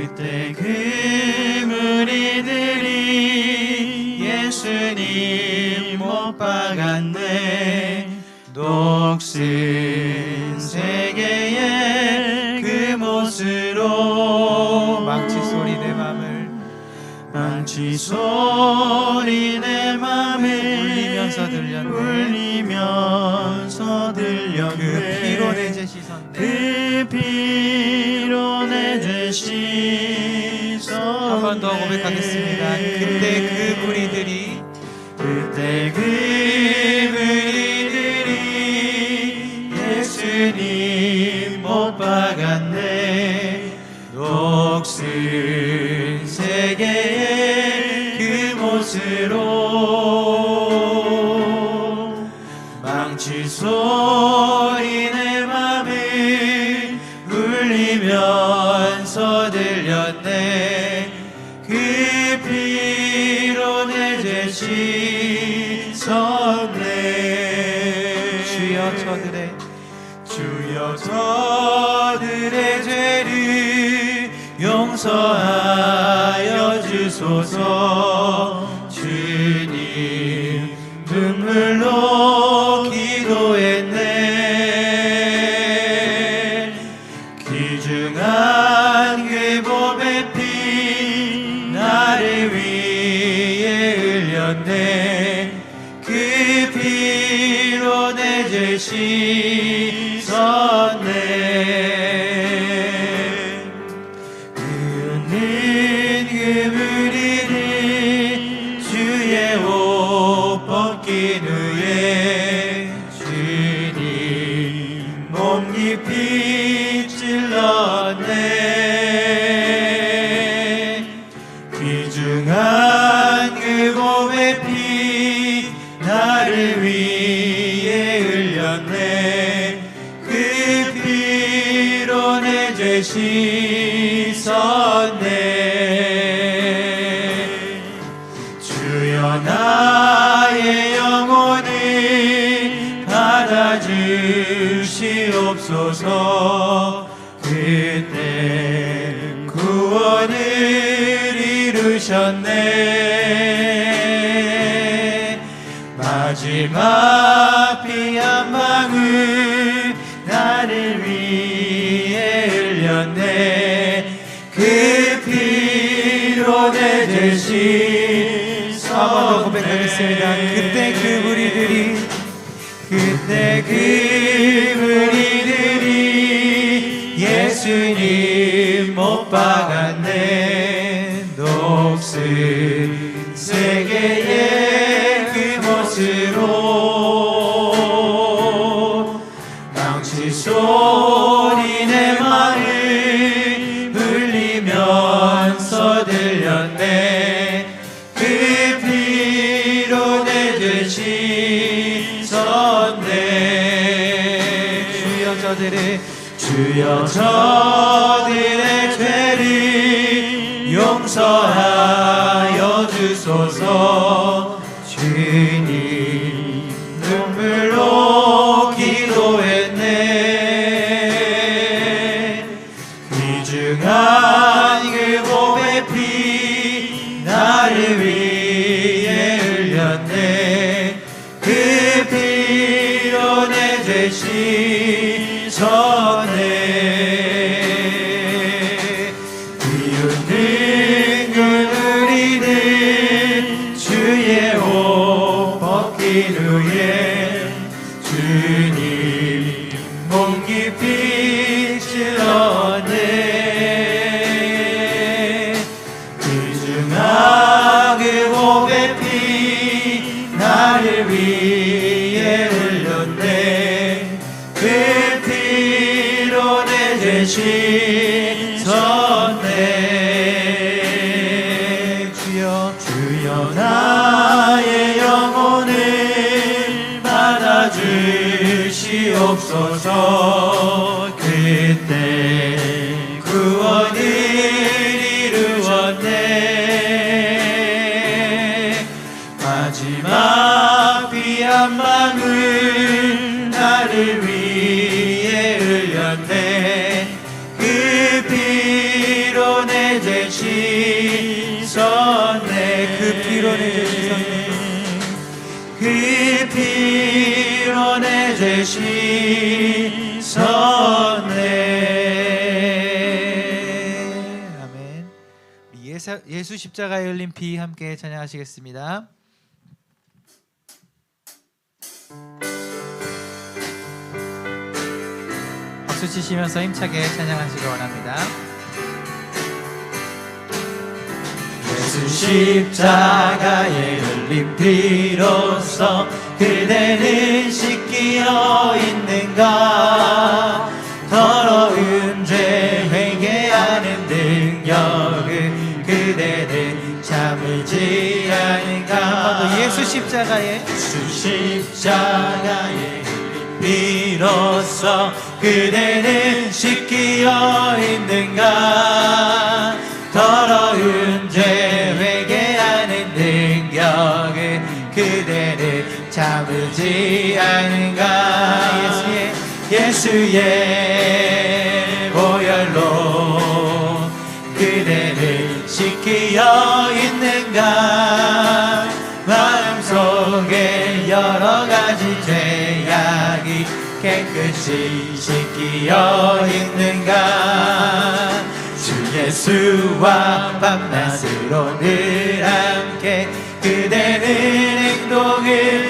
그때 그 무리들이 예수님 못 박았네. 녹슨 세계의 그 못으로 망치 소리 내 맘을. 망치 소리 한 번 더 고백하겠습니다. 그때 그 무리들이 그때 그 주여 저들의 주여 저들의 죄를 용서하여 주소서 주시옵소서. 그때 구원을 이루셨네. 마지막 피한 방울 나를 위해 흘렸네. 그 피로 내죄 씻었네 한번더 고백하겠습니다. 그때 그 무리들이 그때 못 박았네. 녹슨 세계의 그 못으로 망치 소리 내 말을 울리면서 들렸네. 그 피로 내죄 씻었네. 주여 저들의 주여 저 귀중한 그 봄의 피 나를 위해 흘렸네. 그 피로 내죄 씻었 위해 흘렸네. 그 피로 내죄 씻 내 죄 씻었네 그 피로 내 죄 씻었네 그 피로 내 죄 씻었네. 아멘. 예수, 예수 십자가에 흘린 피 함께 찬양하시겠습니다. 박수 치시면서 힘차게 찬양하시기 원합니다. 예수 십자가에 흘린 피로써 그대는 씻기어 있는가? 더러운 죄 회개하는 능력을 그대는 참을지 않은가? 또 예수 십자가에? 예수 십자가에 비로소 그대는 씻기어 있는가? 더러운 참을지 않은가 예수의 예수의 보혈로 그대를 씻기어 있는가? 마음속에 여러 가지 죄악이 깨끗이 씻기어 있는가? 주 예수와 밤낮으로 늘 함께 그대는 행동을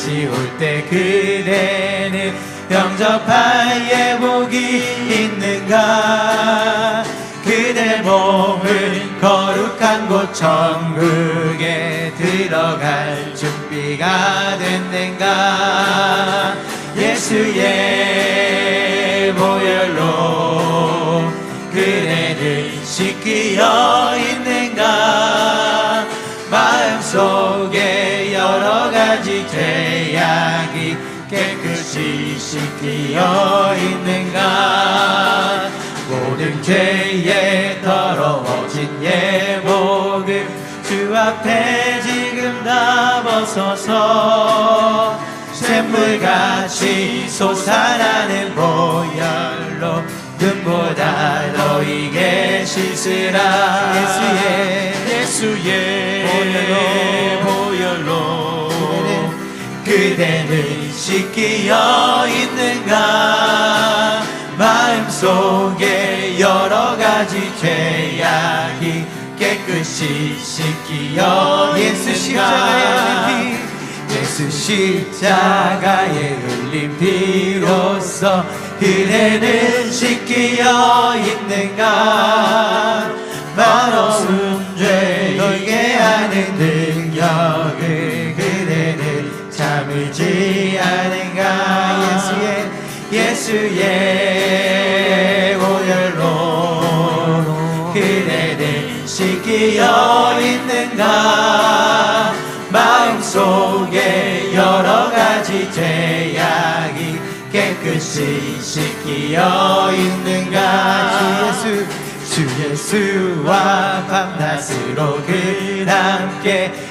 다시 올 때 그대는 영접할 예복이 있는가? 그대 몸은 거룩한 곳 천국에 들어갈 준비가 됐는가? 예수의 보혈로 그대를 씻기어 있는가? 마음속에 여러 가지 죄악이 깨끗이 씻기어 있는가 모든 죄에 더러워진 예복을 주 앞에 지금 다 벗어서 샘물같이 솟아나는 보혈로 눈보다 너에게 씻으라. 예수의 예수의 보혈로. 그대는 씻기어 있는가? 마음속에 여러 가지 죄악이 깨끗이 씻기어 예수 있는가? 예수 십자가에 흘린 피로써 그대는 씻기어 있는가? 바로 순죄 너에게 하는 능 참을지 않은가? 예수의 예수의 보혈로 그대는 씻기어 있는가? 마음속에 여러 가지 죄악이 깨끗이 씻기어 있는가? 주 예수 주 예수와 밤낮으로 그 함께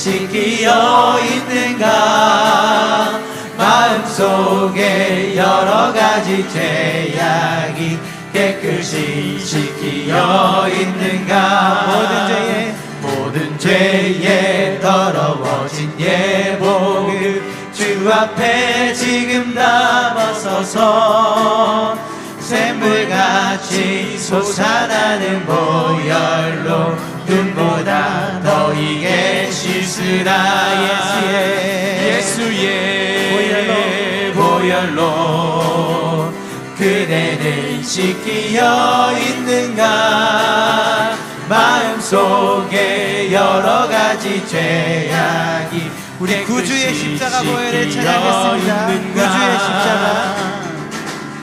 씻기어 있는 있는가? 마음속에 여러 가지 죄악이 깨끗이 씻기어 있는가? 모든 죄에 모든 죄에 더러워진 예복을 주 앞에 지금 담아서서 샘물같이 솟아나는 보혈로 눈보다 더이게 씻으라 예수의 예수의 보혈로 그대는 씻기어 있는가 마음속에 여러 가지 죄악이 우리 구주의 십자가 보혈을 찬양했습니다. 구주의 십자가.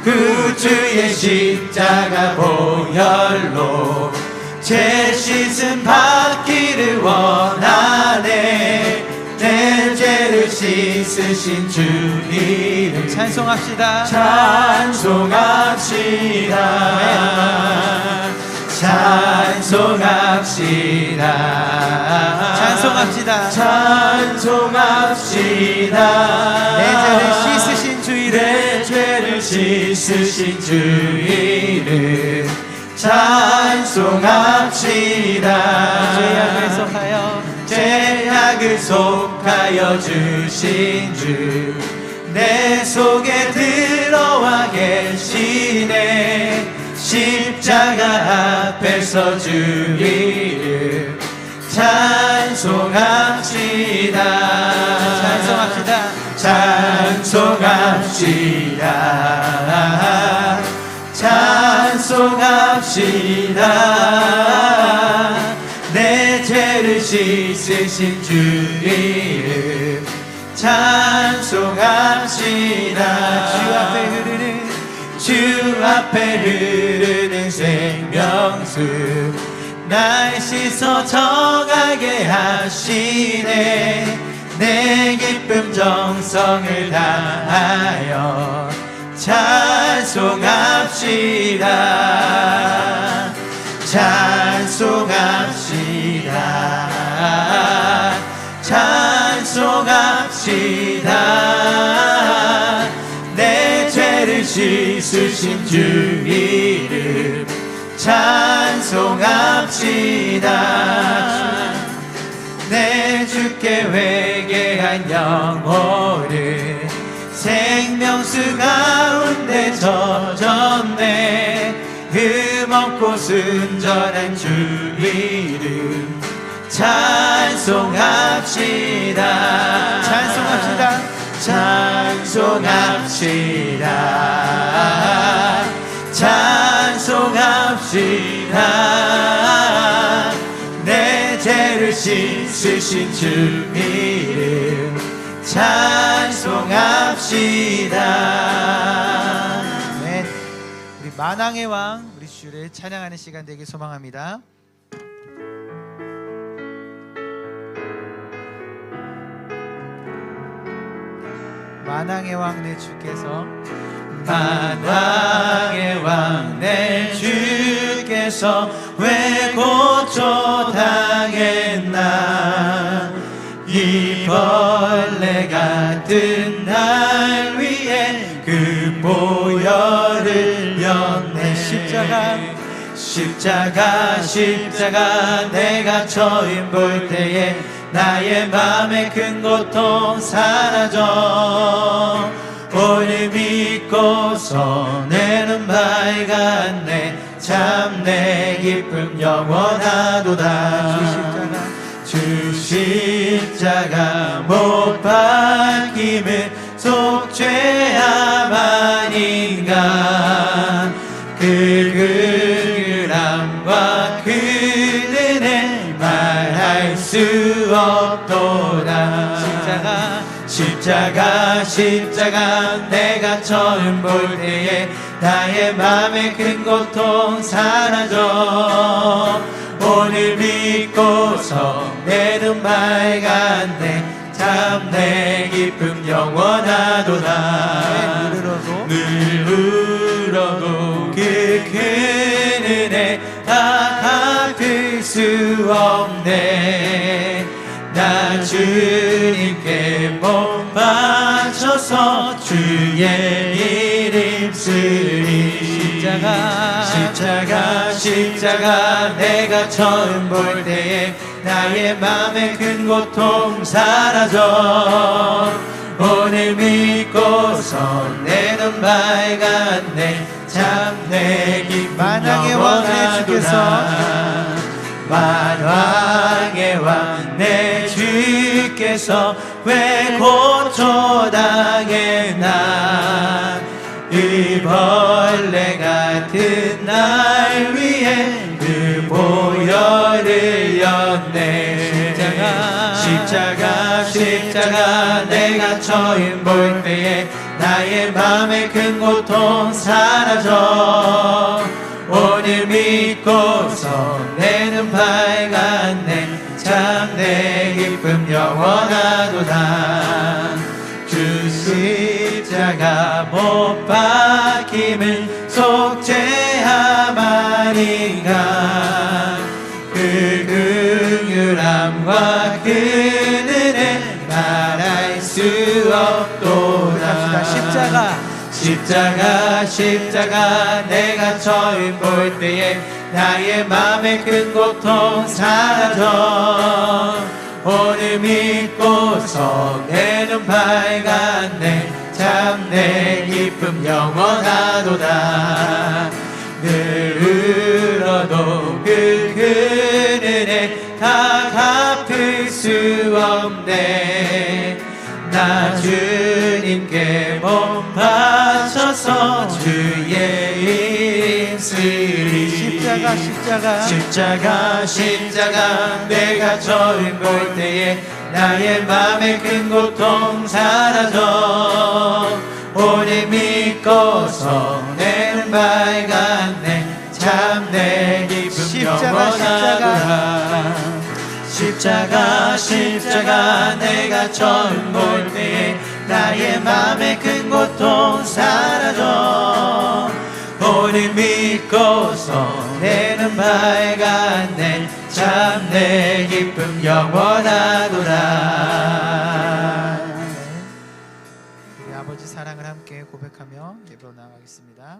구주의 십자가 보혈로 죄 씻음 받기를 원하네 내 죄를 씻으신 주 이름 찬송합시다. 찬송합시다 찬송합시다 찬송합시다. 찬송합시다 내 죄를 씻으신 주 이름. 내 죄를 씻으신 주 이름 찬송합시다 죄악을 속하여 죄악을 속하여 주신 주 내 속에 들어와 계시네. 십자가 앞에서 주 이름 찬송합시다. 찬송합시다. 찬송합시다. 찬송합시다. 내 죄를 씻 으신 주 이름 찬송합시다. 주 앞에 흐르는 주 앞에 흐르는 생명수 날 씻어 정하게 하시네. 내 기쁨 정성을 다하여 찬송합시다. 찬송합시다 찬송합시다. 내 죄를 씻으신 주 이름 찬송합시다. 내 주께 회개한 영혼을 생명수 가운데 젖었네. 흠없고 순전한 주 이름 찬송합시다 찬송합시다. 찬송합시다 찬송합시다 내 죄를 씻으신 주 이름 찬송합시다 네. 우리 만왕의 왕 우리 주를 찬양하는 시간 되길 소망합니다. 만왕의 왕 내 주께서. 만왕의 왕 내 주께서 왜 고초 당했나? 이 벌레 같은 날 위해 그 보혈을 연내 십자가 십자가 십자가 내가 처음 볼 때에 나의 맘에 큰 고통 사라져. 오늘 믿고서 내눈 밝았네. 참 내 기쁨 영원하도다. 주 십자가. 못 박힘은 속죄함 아닌가. 그 십자가 십자가 내가 처음 볼 때에 나의 맘에 큰 고통 사라져. 오늘 믿고서 내눈 밝았네. 참 내 기쁨 영원하도다. 늘 울어도 그큰 은혜 다 갚을 수 없네. 나 주님께 몸 바쳐서 주의 이름 쓰리. 십자가. 십자가 십자가 내가 처음 볼 때에 나의 맘에 큰 고통 사라져. 오늘 믿고서 내눈 밝았네. 참 내 기쁨 만왕의 왕의 주께서. 만왕의 왕내 주 께서 왜 고초 당했나 이 벌레 같은 날 위해 그 보혈을 였네 십자가. 십자가 십자가 내가 처음 볼 때에 나의 맘에 큰 고통 사라져. 오늘 믿고서 내는 내 기쁨 영원하도다 주 십자가 못 박힘을 속죄함 아닌가 그 긍휼함과 그 은혜 말할 수 없도다. 십자가. 십자가 십자가 내가 처음 볼 때에 나의 맘에 큰 고통 사라져 오늘 내눈 밝았네. 참 내 기쁨 영원하도다. 늘 울어도 그큰 은혜 다 갚을 수 없네. 나 주님께 몸 바쳐서 주의 쓰리 십자가 십자가. 십자가 십자가 내가 처음 볼 때에 나의 맘에 큰 고통 사라져. 오늘 믿고서 내는 밝았네 참내 기쁨 십자가, 영원하도다 십자가 십자가 내가 처음 볼 때에 나의 맘에 큰 고통 사라져 오늘 믿고서 내는 밝았네 참내 기쁨 영원하도다 우리 아버지 사랑을 함께 고백하며 예배로 나가겠습니다.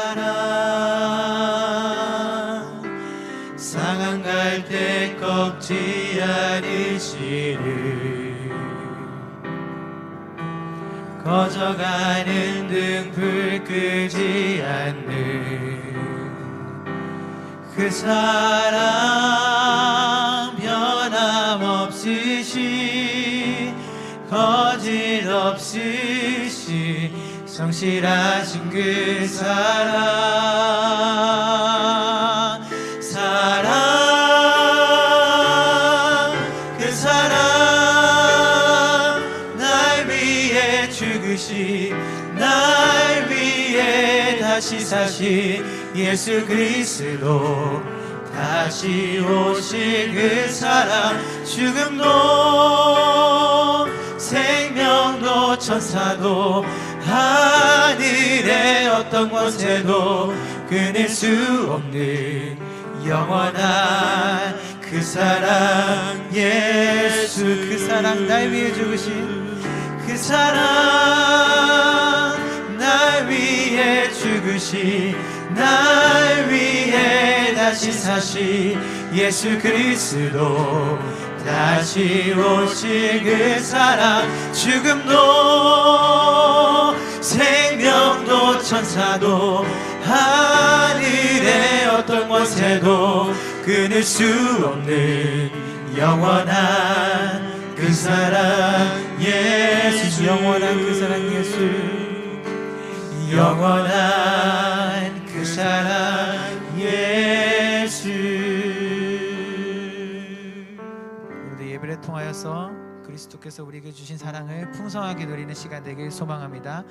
갈 때 꺾지 않으시는 꺼져가는 등불 끄지 않는 그 사랑 변함없으시 거짓 없으시 성실하신 그 사랑 죽으시 날 위해 다시 사신 예수 그리스도. 다시 오실 그 사랑 죽음도 생명도 천사도 하늘의 어떤 곳에도 끊을 수 없는 영원한 그 사랑 예수 그 사랑 날 위해 죽으신 그 사랑 날 위해 죽으시 날 위해 다시 사시. 예수 그리스도 다시 오실 그 사랑. 죽음도 생명도 천사도 하늘의 어떤 곳에도 끊을 수 없는 영원한 그 사랑 예수 영원한 그 사랑 예수 영원한 그 사랑 예수 오늘도 예배를 통하여서 그리스도께서 우리에게 주신 사랑을 풍성하게 누리는 시간 되길 소망합니다.